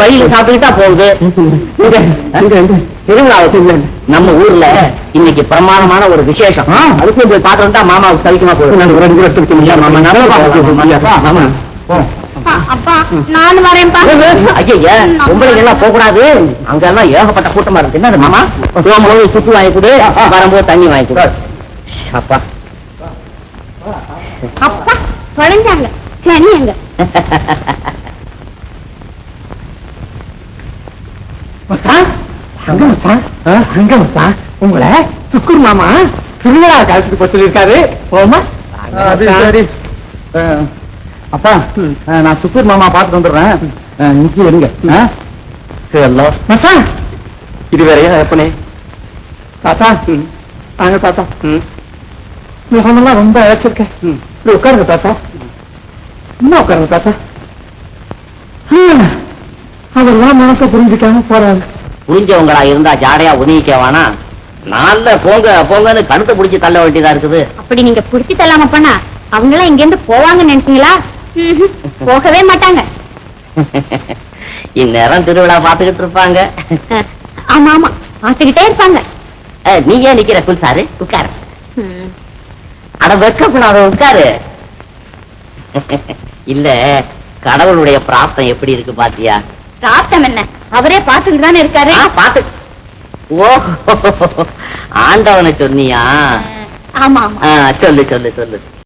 வழியில சாப்பிட்டுக்கிட்டா போகுது திருவிழாவுக்கு நம்ம ஊர்ல இன்னைக்கு பிரமாதமான ஒரு விசேஷம் அதுக்கு போய் வந்தா மாமாவுக்கு சவிக்கமா போகுது அப்பா நான் வரேன்ப்பா ஐயா பொம்பளைங்க எல்லாம் போக கூடாது அங்க எல்லாம் ஏகப்பட்ட கூட்டமா இருக்கு. என்னது மாமா? போகும்போது சுத்து வாங்கி கொடு. வரும்போது தண்ணி வாங்கி கொடு. அப்பா. அப்பா தொலைஞ்சாங்க சனி எங்க? உங்களை சுக்குர் மாமா திருவிழா காலத்துக்கு போய் சொல்லியிருக்காரு. போமா சரி. அப்பா நான் சுக்குர் மாமா பார்த்துட்டு வந்துடுறேன். நிக்கி எடுங்க இது வேறையா எப்பனே தாத்தா. வாங்க தாத்தா. முகமெல்லாம் ரொம்ப இழைச்சிருக்கேன் இப்படி உட்காருங்க தாத்தா. இன்னும் உட்காருங்க தாத்தா? அதெல்லாம் மனசை புரிஞ்சுக்காம போறாங்க. புரிஞ்சவங்களா இருந்தா ஜாடையா உதவிக்க வேணா நான்ல போங்க போங்கன்னு கழுத்தை பிடிச்சி தள்ள வேண்டியதா இருக்குது. அப்படி நீங்க புடிச்சு தள்ளாம பண்ணா அவங்க எல்லாம் இங்க இருந்து போவாங்கன்னு நினைச்சீங்களா. போகவே மாட்டாங்க. இந்நேரம் திருவிழா பார்த்துக்கிட்டு இருப்பாங்க. ஆமா ஆமா. பார்த்துக்கிட்டே இருப்பாங்க. நீ ஏன் நிக்கிற புல்சாரு உட்காரு. ம். அட வெக்கப்படாத உட்காரு. இல்ல கடவுளுடைய பிராப்தம் எப்படி இருக்கு பாத்தியா? பிராப்தம் என்ன? அவரே பார்த்துக்கிட்டு தானே இருக்காரு? பாத்து ஓ ஆண்டவனை சொன்னியா? ஆமா சொல்லு சொல்லு சொல்லு.